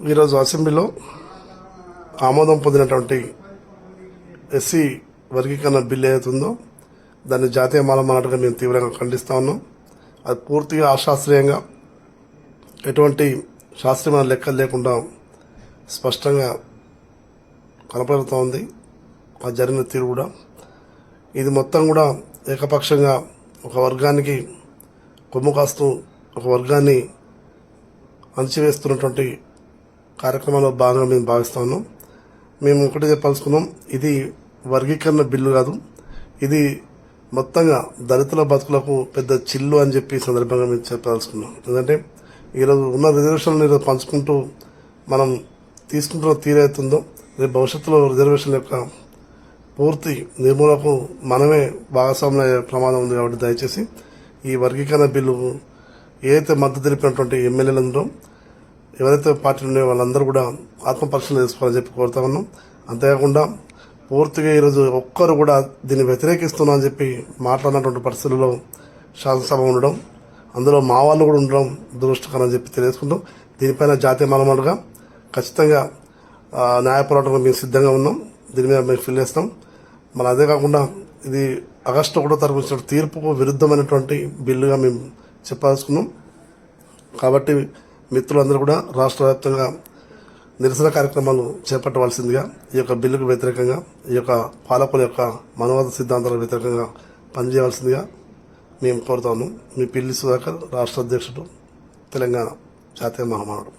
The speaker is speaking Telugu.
ఈరోజు అసెంబ్లీలో ఆమోదం పొందినటువంటి ఎస్సీ వర్గీకరణ బిల్లు ఏదైతుందో దాన్ని జాతీయ మాలమానాటుగా మేము తీవ్రంగా ఖండిస్తూ ఉన్నాం. అది పూర్తిగా అశాస్త్రీయంగా ఎటువంటి శాస్త్రీయమైన లెక్కలు లేకుండా స్పష్టంగా కనపడుతూ ఉంది. ఆ జరిగిన తీరు కూడా. ఇది మొత్తం కూడా ఏకపక్షంగా ఒక వర్గానికి కొమ్ము కాస్తూ ఒక వర్గాన్ని అణచివేస్తున్నటువంటి కార్యక్రమంలో భాగంగా మేము భావిస్తా ఉన్నాం. మేము ఒకటి చెప్పాల్సుకున్నాం ఇది వర్గీకరణ బిల్లు కాదు. ఇది మొత్తంగా దళితుల బతుకులకు పెద్ద చిల్లు అని చెప్పి సందర్భంగా మేము చెప్పదలుచుకున్నాం ఎందుకంటే ఈరోజు ఉన్న రిజర్వేషన్లు ఈరోజు పంచుకుంటూ మనం తీసుకుంటున్న తీరైతుందో రేపు భవిష్యత్తులో రిజర్వేషన్ యొక్క పూర్తి నిర్మూలకు మనమే భాగస్వామ్య అయ్యే ప్రమాదం ఉంది కాబట్టి దయచేసి ఈ వర్గీకరణ బిల్లు ఏదైతే మద్దతు తెలిపినటువంటి ఎమ్మెల్యేలు ఎవరైతే పార్టీలు ఉన్నాయో వాళ్ళందరూ కూడా ఆత్మపరిశీలన చేసుకోవాలని చెప్పి కోరుతా ఉన్నాం. అంతేకాకుండా పూర్తిగా ఈరోజు ఒక్కరు కూడా దీన్ని వ్యతిరేకిస్తున్నా అని చెప్పి మాట్లాడినటువంటి పరిస్థితుల్లో శాసనసభ ఉండడం అందులో మా వాళ్ళు కూడా ఉండడం దురదృష్టకరం అని చెప్పి తెలియజేసుకుంటాం దీనిపైన జాతీయ మలమలుగా ఖచ్చితంగా న్యాయ పోరాటం మేము సిద్ధంగా ఉన్నాం. దీని మీద మేము ఫిల్ చేస్తాం. మన అదే కాకుండా ఇది ఆగస్టు ఒకటో తరగతి తీర్పుకు విరుద్ధమైనటువంటి బిల్లుగా మేము చెప్పాల్సుకున్నాం కాబట్టి మిత్రులందరూ కూడా రాష్ట్ర వ్యాప్తంగా నిరసన కార్యక్రమాలు చేపట్టవలసిందిగా ఈ యొక్క బిల్లుకు వ్యతిరేకంగా ఈ యొక్క పాలకుల యొక్క మనవాద సిద్ధాంతాలకు వ్యతిరేకంగా పనిచేయవలసిందిగా మేము కోరుతాము. మీ పిల్లి సుధాకర్ రాష్ట్ర అధ్యక్షుడు తెలంగాణ జాతీయ మహామానుడు